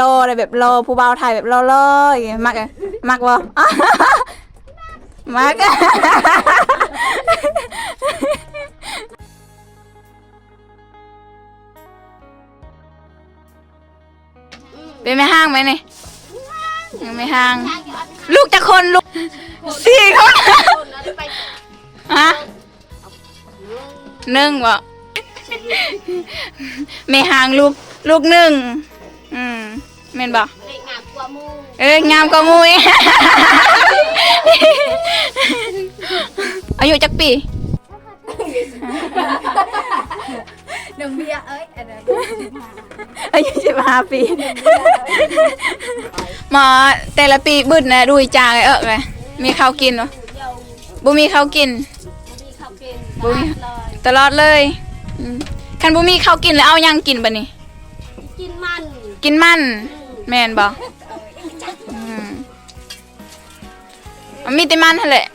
รออะไรแบบรอผู้บ่าวไทยแบบรอรออย่างเงี้ยมักอะมักบ่มักเป็นไม่ห้างไหมนี่ยังไม่ห้าง ลูกจะคนลูกสี่คนฮะหนึ่งบ่ไม่ห่างลูกลูกหนึ่ง อืมเม่นบ่เอ้ยงามกว่าหมูอีก อายุจักปีหนึ่งเบียร์เอ้ยอันนั้นอายุสิบห้าปี หมอแต่ละปีบึดนะดูจางไอเอิกเลยมีข้าวกินวะบ่มีข้าวกินมีข้าวกินบุ้ยเลยตลอดเลยอืมคันบ่มีข้าวกินแล้วเอาหยังกินบัดนี้กินมัน กินมันแม่นบ่อืมมันมีแต่มันหั่นแหละ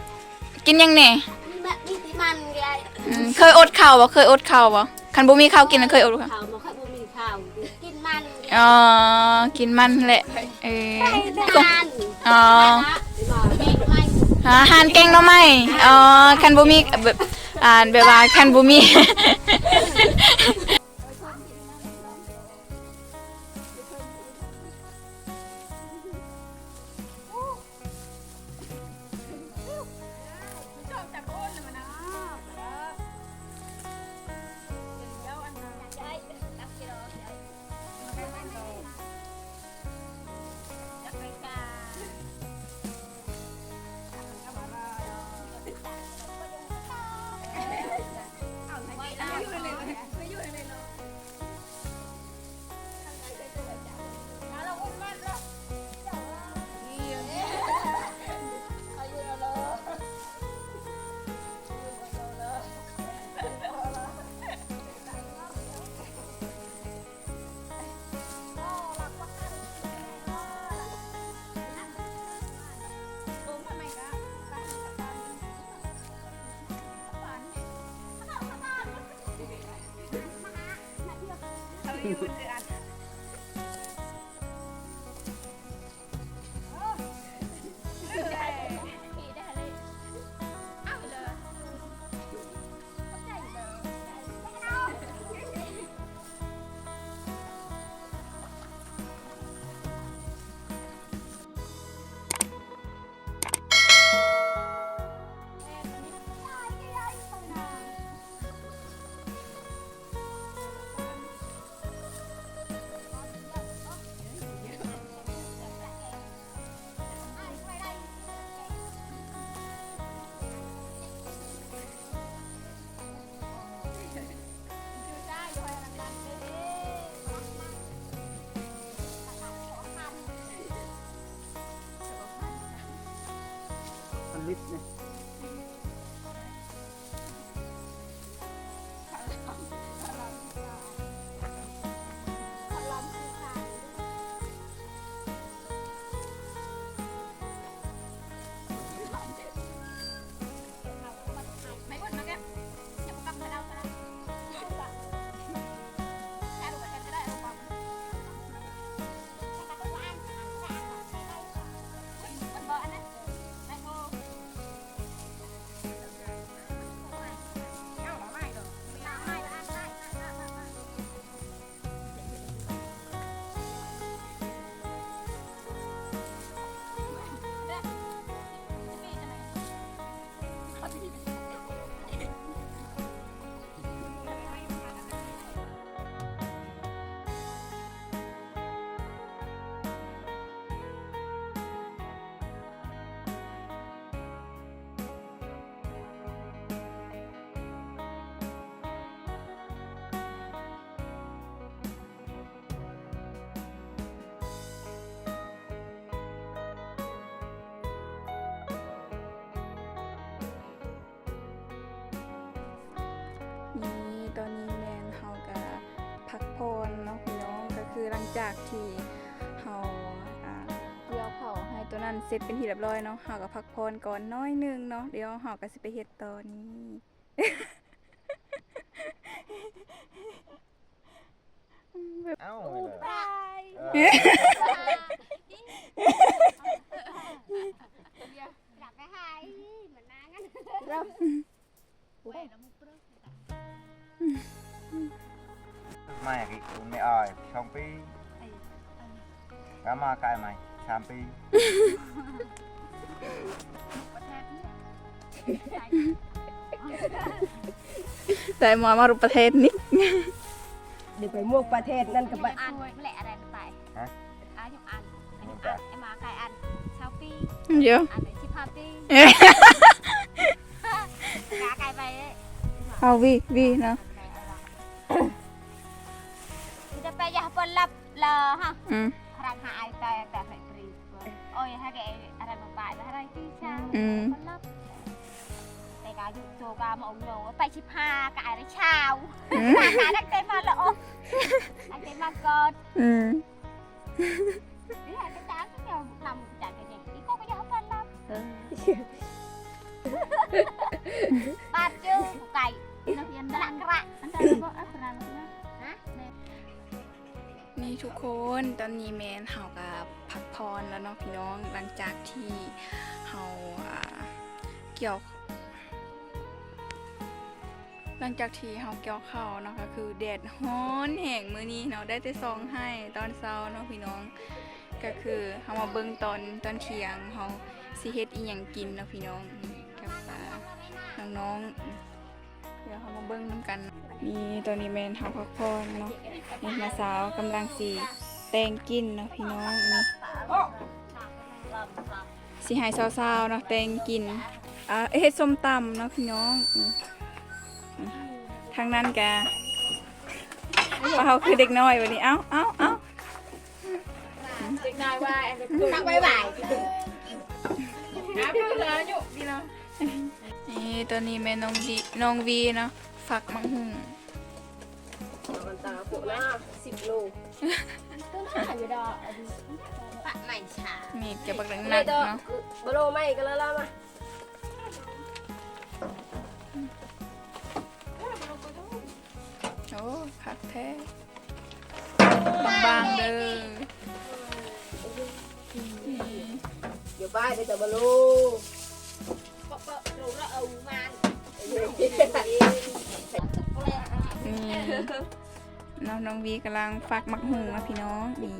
กินหยังแหน่มีแม่มีติมันไงอืมเคยอดข้าวบ่เคยอดข้าวบ่คันบ่มีข้าวกินแล้วเคยอดข้าวข้าวมาค่อยบ่มีข้าวกินมันอ๋อกินมันแหละเออมันอ๋อมีไหมอาหารแกงหน่อไม้อ๋อคันบ่มีแบบอ่าแบบว่าคันบ่มี you. มั นลิฟต์เนี่ยนี่ตอนนี้แมนเฮาก็พักพรเนาะพี่น้องก็คือหลังจากที่เฮาอ่าเกี่ยวเผาให้ตัวนั้นเสร็จเป็นที่เรียบร้อยเนาะเฮาก็พักพรก่อนน้อยหนึงเนาะเดี๋ยวเฮาก็สิไปเฮ็ดต่อนี้อืมเอ้าบายเอออยากไปหายเหมือนนางงั้น mày cái cũng mày ơi xong pi cá ma cài mày sam pi แต่หมอมารุประเทศนี้เดี๋ยวไปมวกประเทศนั่นกับอันไม่แหละอะไรไปฮะอันยังอันอันยังอันไอ้มาไก่อันชาวปี เดี๋ยวอันไหนชิพาปีเอ๊ะกาไก่ไปเลยเอาวีวีเนาะจะไปยาปนลับเลอฮะอืมพลังหายแต่แต่ใส่ปรีโอ้ยถ้าแกอะไรมาบ่ายแล้วอะไรที่เช้าอืมปนลับแต่กาอยู่โจกามาองโยไปชิพากายได้เช้า นี่ทุกคนตอนนี้แมนเฮากับพักพรแล้วเนาะพี่น้องหลังจากที่เฮาเกี่ยว หลังจากที่เฮาเกี่ยวข้าวเนาะก็คือแดดฮ้อนแห้งมื้อนี้เนาะได้แต่ซองให้ตอนเช้าเนาะพี่น้อง ก็คือเฮามาเบิ่งตอนตอนเที่ยงเฮาสิเฮ็ดอีหยังกินเนาะพี่น้องกับน้องๆ เดี๋ยวเฮามาเบิ่งนํกันนี่ตอนนี้แม่นเฮาพักพรเนาะนี่มาสาวกำลังสิแต่งกินเนาะพี่น้องนี่สิให้สาวๆเนาะแต่งกินอ่าเฮ็ดส้มตำเนาะพี่น้องนี่นี่ทางนั้นกะว่าเฮาคือเด็กน้อยวันนี้เอ้าเอ้าเอ้าตักบายบายนี่ตัวนี้แม่น้องดีน้องวีเนาะ ฝักมังหุงมันตาพวกนะสิบโลปะใหม่ชามีดจะบักดังเลนัยกต่อเนาะบโลไม่กันแล้วล่ะมาโอ้ผักแท้บางๆเด้อนี่เดี๋ยวป้ายไปแต่บโลปะปะรู้ละเอามัน นี่น้องน้องวีกำลังฝักมักหุงนะพี่น้องนี่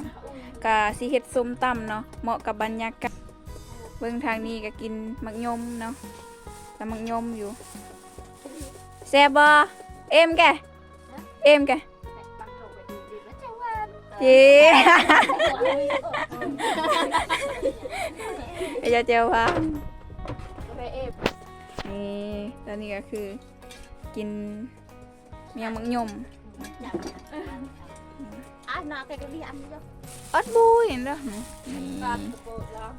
กะสิเฮ็ดส้มตำเนาะเหมาะกับบรรยากาศเบิ่งทางนี้ก็กินมักยมเนาะแต่มักยมอยู่แซ่บบ่เอ็มแกเอ็มแกเจ๊ไอ้เจ้าเจ้าว่าไปเอฟนี่ตอนนี้ก็คือ กินเมียงมักยมอะนาแต่ก็ดีอันนี้ก็อดบูเห็นเด้อนี่ตาตะโกนแล้ว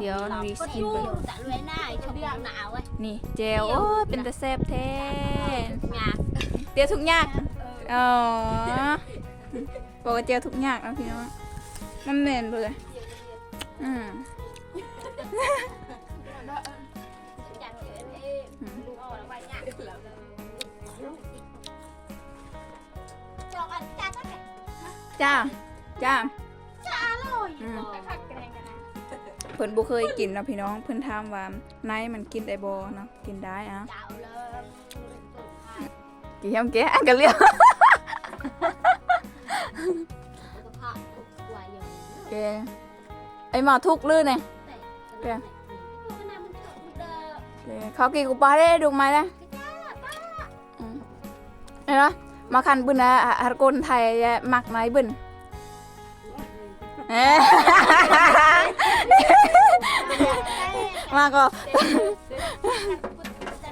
เดี๋ยวรีก็กินยู่ไปจะรวยหน้าชมหนาวเว้ยนี่เจลโอ้ยเป็นตะแซบแท้งาเจียวทุกอย่างอ๋อบอกว่าเจียวทุกอย่างนะพี่น้องน้ำเมนเลยอืม จ้าจ้าจ้าเลยไปขัดแกงกันนะเพิ่นบ่เคยกินเนาะพี่น้องเพิ่นถามว่าไนมันกินได้บ่เนาะกินได้อะจ้าเลยกี่ยำแกะอันกันเรียกกระเพาะตัวใหญ่แกไอหมาทุกข์ลื่นเนี่ยแต่ก็น้ำมันเถอะเด้อแกเขากี่กูปลาได้ดูไหมล่ะอืมเห็นไหมมาคันบึนนะฮารกนไทยมักไหนบึนเอ๊ะมาก็จะ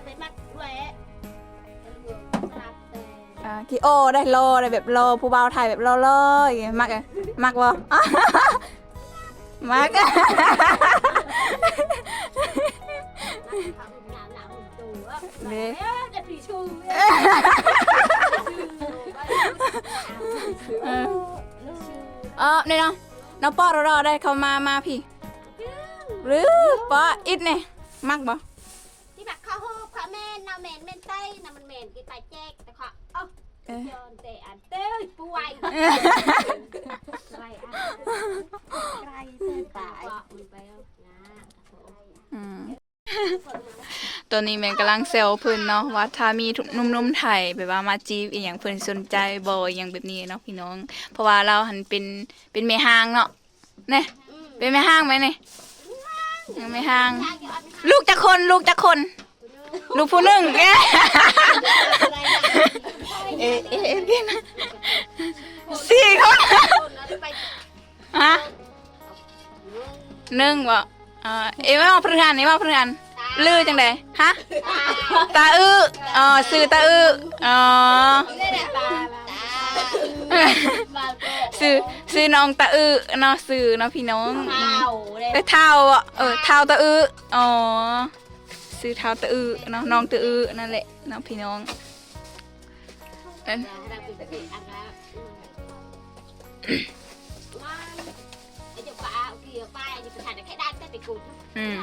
ไปมักด้วยอ่ากี่โอได้โลได้แบบโลผู้บ่าวไทยแบบโลโลอย่างเงี้ยมักอะมักบ่มักอะหนาวหนาวหุ่นตัวเด้จะผีชู เออเออเนี่ยเนาะน้องปอรอรอได้เขามามาพี่หรือปออิดเนี่ยมักบ่ที่แบบข้าวหูข้าวแม่นน้ำแมนแม่นไส้น้ำมันแมนกินไปแจกแต่ข้าเอ้าเอ้ยจนเตะอันเต้ยป่วยไรอันไรเส้นตายมันไปแล้วนะอืม ตัวนี้แม่นกำลังเซลเพิ่นเนาะว่าถ้ามีทุกนุ่มๆไทยแบบว่ามาจีบอีหยังเพิ่นสนใจบ่อหยังแบบนี้เนาะพี่น้อง เพราะว่าเราหันเป็นเป็นแม่ห้างเนาะเนี่ยเป็นแม่ห้างไหมนี่ยังไม่ห้าง ลูกจะคนลูกจะคน ลูกผู้หนึ่งแกเอ๊ะเอ๊ะเอ๊ะสี่คนฮะหนึ่งบ่ เอ่อเอ๊ะว่าพฤหันนี่ว่าพฤหันลือจังไดฮะตาอื้ออ๋อซื้อตาอื้ออ๋อซื้อซื้อน้องตาอื้อเนาะซื้อเนาะพี่น้องเท้าอะเออเท้าตะอื้ออ๋อซื้อเท้าตะอื้อเนาะน้องตะอื้อนั่นแหละเนาะพี่น้องเอ ยอืม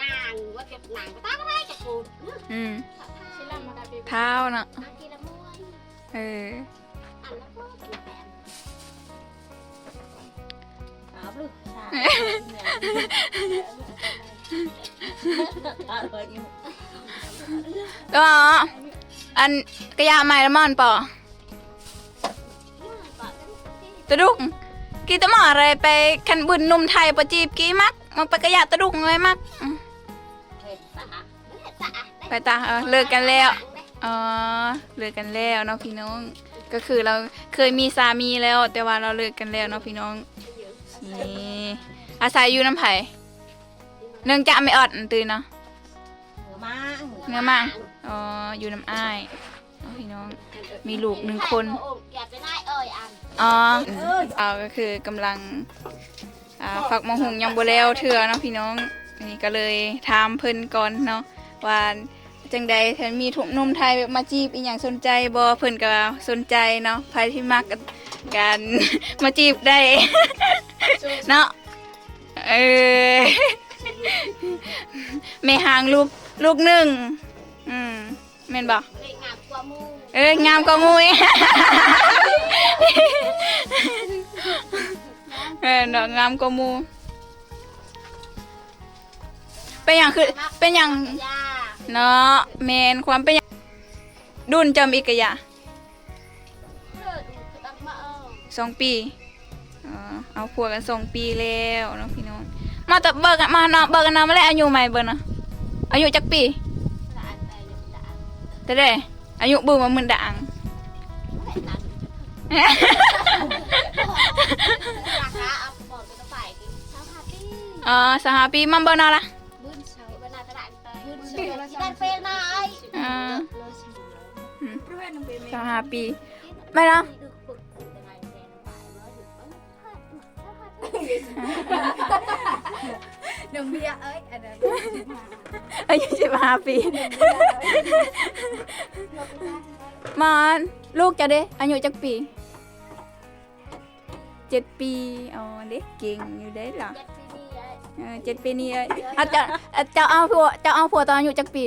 nàng quá kẹp nàng có tao cái đấy kẹp cụt อืม chỉ làm mà kẹp เท้าเนาะ ăn kia là mua เออ ăn nó có kẹp bẹn áo được ก็อันกระยาใหม่ละมันปอ ตะดุกกีตะหมออะไรไปคันบุญหนุ่มไทยประจีบกีมักมันไปกระยาตะดุกเลยมักอืมไปตาเออเลิกกันแล้วอ๋อเลิกกันแล้วเนาะพี่น้อง ก็คือเราเคยมีสามีแล้ว แต่ว่าเราเลิกกันแล้วเนาะพี่น้องนี่อาศัยอยู่น้ำไผ่เนื่องจากไม่อดตื่นเนาะเนื้อมั่งอ๋ออยู่น้ำอ้าย เนาะพี่น้อง มีลูกหนึ่งคน kẹp cái này ơi ăn อ๋อเอาก็คือกำลังอ่าฝักมะฮุงยังบ่แล้วเถื่อเนาะพี่น้องนี่ก็เลยถามเพิ่นก่อนเนาะว่าจังใดเพิ่นมีถุงนมไทยแบบมาจีบอีหยังสนใจบ่เพิ่นก็สนใจเนาะใครที่มักกันมาจีบได้ เนาะเออแม่หางลูกลูกหนึ่งอืมแม่นบ่ để ngạp qua mu เอ้ยงามกว่ามุยเออเนาะงามกว่าหมูเป็นอย่างคือเป็นอย่าง da เนาะแมนความเป็นอย่างดุนจำอีกกะยะ đập mỡ สองปีอ๋อเอาผัวกันสองปีแล้วเนาะพี่น้องมาแต่เบิกกันมาเนาะเบิกกันเนาะมาแล้วอายุใหม่เบิกเนาะอายุจักปี đã ăn tay đã ăn แต่ได้ อายุบือมาหมื่นด่าง Có thể là là cá ập bỏ cái nó phải cái sao hạt đi อ๋อสหปีมันเบิกเนาะล่ะ bươn sầu bên này ta đại tay bươn sầu chỉ đang phê này อ่า lôi sầu สหปีไม่เนาะ được ฝึก từ cái này về nó phải nó được nó หนึ่งเบียร์เอ้ยอันนั้นอายุสิบห้าปีมอนลูกจะเด้อายุจักปีเจ็ดปีอ๋อเด็กเก่งอยู่ได้เหรอ chết đi đi ấy เออเจ็ดปีนี่เอ้ยเอาเจะจะเอาผัวจะเอาผัวตอนอายุจักปี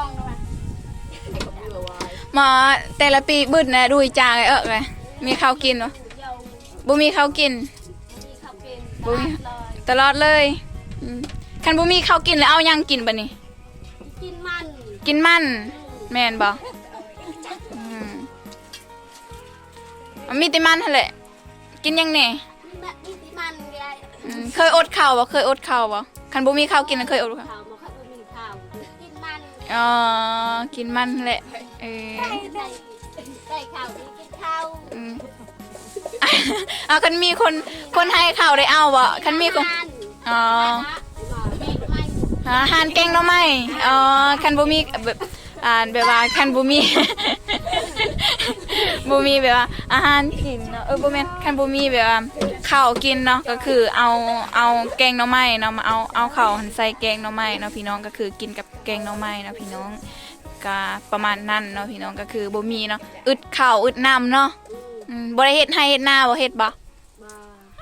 องนะมาไอ้กับเบื่อวายหมอแต่ละปีบึดนะดูจางไอ้เอิกเลยมีข้าวกินวะ dầu บ่มีข้าวกิน đi khóc kênh Bùi. lời ตลอดเลยอืมคันบ่มีข้าวกินแล้วเอาหยังกินบัดนี้ chín man กินมันแม่นบ่อืมมันมีแต่มันหั่นแหละกินหยัง แหน่ mẹ đi tí man cái อืมเคยอดข้าวบ่เคยอดข้าวบ่คันบ่มีข้าวกินแล้วเคยอดข้าว thảo mà khóc mình thảo chín man อ๋อกินมันแหละเออ đây đây đây khảo đi cái khao อืมเอาคันมีคนคนให้ข้าวได้เอาบ่คันมีคน man อ๋อ mẹ may อาหารแกงหน่อไม้อ๋อคันบ่มีแบบ อ่าแบบว่าคันบ่มีบ่มีแบบว่าอาหารกินเนาะเออบ่แม่นคันบ่มีแบบว่าข้าวกินเนาะก็คือเอาเอาแกงหน่อไม้เนาะมาเอาเอาข้าวหั่นใส่แกงหน่อไม้เนาะพี่น้องก็คือกินกับแกงหน่อไม้เนาะพี่น้องก็ประมาณนั้นเนาะพี่น้องก็คือบ่มีเนาะอึดข้าวอึดน้ำเนาะอืมบ่ได้เฮ็ดให้เฮ็ดหน้าบ่เฮ็ดบ่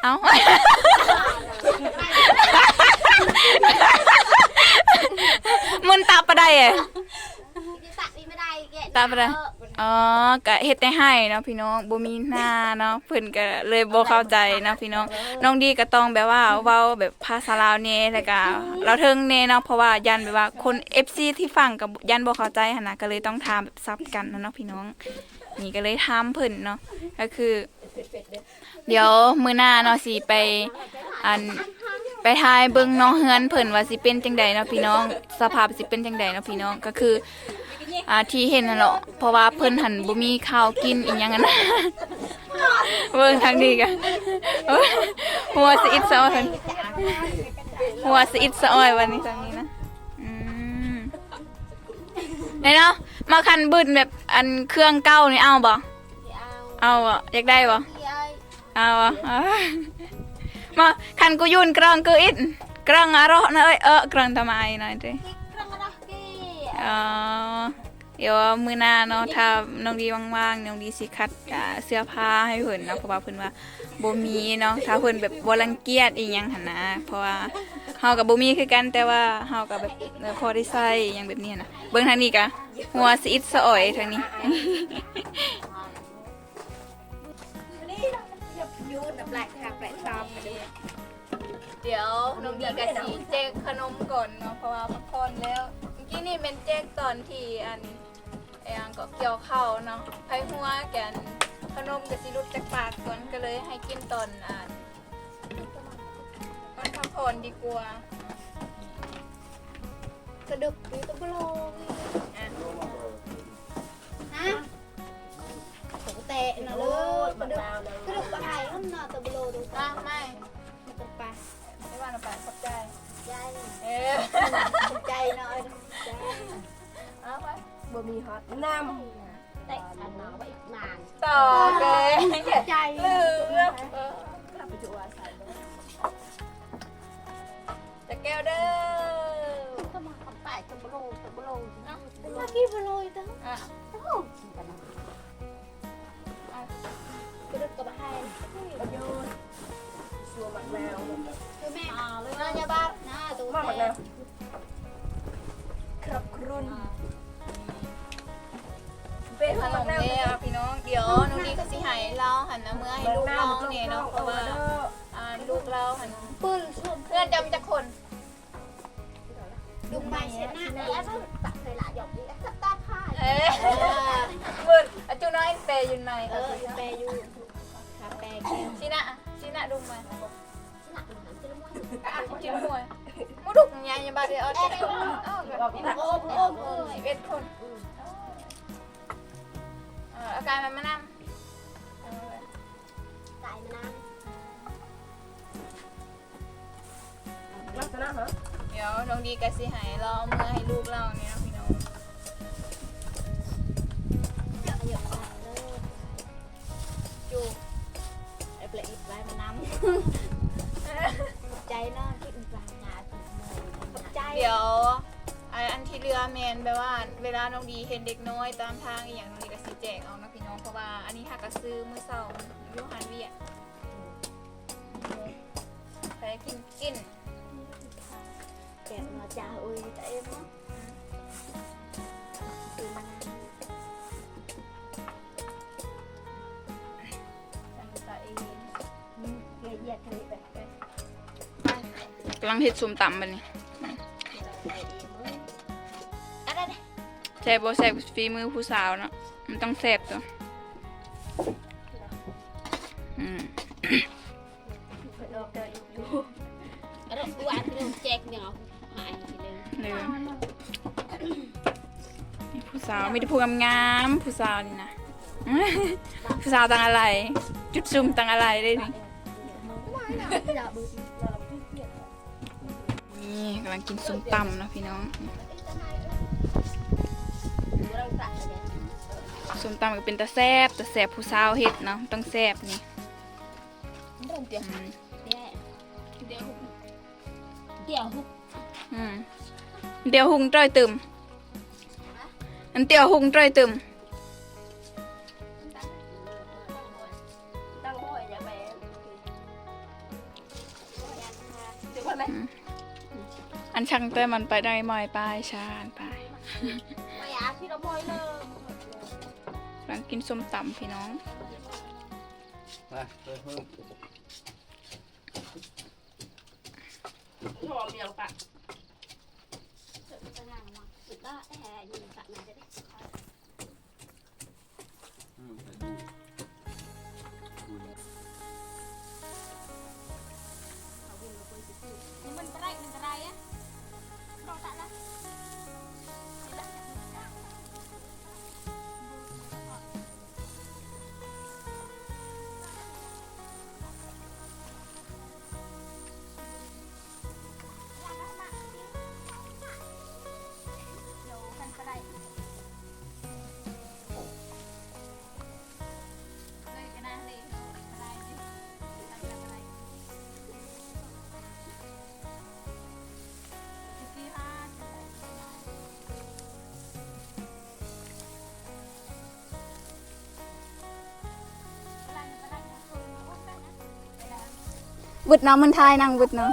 เอ้ามันตาปะได้เอ้ ตัดนี่ไม่ได้แกตาปะได้อ๋อก็เฮ็ดได้ให้เนาะพี่น้องบ่มีหน้าเนาะเพิ่นก็เลยบ่เข้าใจเนาะพี่น้อง น้องดีก็ต้องแบบว่าเว้าแบบภาษาลาวแน่แล้วก็เราเทิงแน่เนาะเพราะว่ายันแบบว่าคน FC ที่ฟังกับยันบ่เข้าใจหั่นน่ะก็เลยต้องถามแบบซับกันนะเนาะพี่น้อง นี่ก็เลยถามเพิ่นเนาะก็คือ เดี๋ยวมื้อหน้าเนาะสิไปอันไปทายเบิ่งเนาะเฮือนเพิ่นว่าสิเป็นจังใดเนาะพี่น้อง สภาพสิเป็นจังใดเนาะพี่น้องก็คือ อ่าที่เห็นนั่นแหละเพราะว่าเพิ่นหันบ่มีข้าวกินอีหยังกันนะเบิ่งทางนี้กันหัวสะอิดสะอ้อยหัวสะอิดสะอ้อยวันนี้ทางนี้นะอืมไหนเนาะมาคันบึ้นแบบอันเครื่องเก้านี่เอาบ่เอาบ่อยากได้บ่เอาบ่เอามาคันกูยุ่นกรองกูอิดกรองอะรอนะเอ้ยเออกรองทำไมหน่อยดิอ๋อ เดี๋ยวมือหน้าเนาะถ้าน้องดีว่างๆน้องดีสิคัดเสื้อผ้าให้เพิ่นเนาะเพราะว่าเพิ่นว่าบ่มีเนาะถ้าเพิ่นแบบบ่รังเกียจอีหยังหั่นนะเพราะว่าเฮากับบ่มีคือกันแต่ว่าเฮาก็แบบเออพอได้ใช้อหยังแบบนี้นะเบิ่งทางนี้กะหัวสิอิดสะอ่อยทางนี้ยูนแปลกค่ะแปลกตามไปด้วยเดี๋ยวน้องดีกับสีแจกขนมก่อนเนาะเพราะว่าพักผ่อนแล้วเมื่อกี้นี่เป็นแจกตอนที่อัน ไอ้อันก็เกี่ยวข้าวเนาะไผหัวแกนขนมกับสิรุดจากปากก่อนก็เลยให้กินตอนอ่านตอนพักผ่อนดีกว่า กระดึบอยู่ตะบโลอะฮะตกเตะนะเลยกระดึบกระดึบไปข้างนอกตะบโลดูอะไม่ตกไปไม่ว่าเราไปขอบใจใจเออ ฮอตน้ำได้อันนอไว้อีกนานต่อเลยใจลืมเรื่องเออถ้าไปจูอาศัยจะแก้วเด้อก็มาขับไปตะบโลตะบโลเมื่อกี้บโลอยู่ตั้งอะโอ้กระดึบกับให้โยนชัวร์มักแมวคือแม่เลยนะยาบ้านะตัวแม่ครับครุน เป็นขนมเนี่ยพี่น้อง เดี๋ยวน้องดีก็สิใหายเราหันนะเมื่อให้ลูกเราเนี่ยเนาะเพราะว่าอ่าลูกเราหันปืนช่วงเพื่อนจำจะคนดูไปเช็ดหน้าแล้วตัดเลยละหยอกดีแล้วตาผ้าเอ๊ะมืดอาจูน้อยเปย์ยู่ไหนเออแปรอยู่ขาแปรแก้วชีนะชีนะดูมาหนักหนักจะละมวนอะจิ้มวยมุดุกยายาบาเดียวเอาเอ้าแบบโอ้โอ้โอ้สิบเอ็ดคนเอออาการมันมานั่งตายมานนลักษณะฮะเดี๋ยวน้องดีก็สิหายเราเอามือให้ลูกเราเนี่ยนะพี่น้องเยอะเยอะเลยจูบไอ้เปลอีกไว้มานำใจเนาะคิดปลายงานใจเดี๋ยว อันอันที่เรือแมนแปลว่า เวลาน้องดีเห็นเด็กน้อยตามทางอหย่างน้องดีก็สิแจกเอานะพี่น้องเพราะว่าอันนี้หากก็ซื้อมื้อเช้าอยูฮานเวียใครกินกินแกะมาจ้าโอ้ยแต่เอ็มเนาะคือมันจังตะเองเกลียดทะเลแบบไปกำลังเฮ็ดส้มตำบัดนี้ แซ่บบ่แซบฝีมือผู้สาวเนาะมันต้องแซบตัวอืมกระดึบกูอ่านเรื่องแจกเนี่ยหายไปเลยเลยนี่ผู้สาวมีแต่ผู้งามๆผู้สาวนี่นะผู้สาวต่างอะไร จุดซุ่มต่างอะไรได้นี่นี่กำลังกินส้มตำนะพี่น้อง ส้มตำก็เป็นตาแซบตาแซบผู้สาวเฮ็ดเนาะต้องแซบนี่ไม่ต้องเตี๋ยวอืมเดี๋ยวเดี๋ยวหุบเดี๋ยวหุบอืมเดี๋ยวหุงจ้อยตึมอันเตียวหุงจ้อยตึมตั้งห้อยอย่าไปอันช่างแต่มันไปได้มอยไปชานไป ไม่อยากที่เรามอยเลยกำลังกินส้มตำพี่น้องไปไปเพิ่มหอมอย่างปะจะนั่งมาสุดละแห่ยิงสักหน่อยจะได้ อืมไปดูดู บึดน้ำมันทายนางบึดเนาะ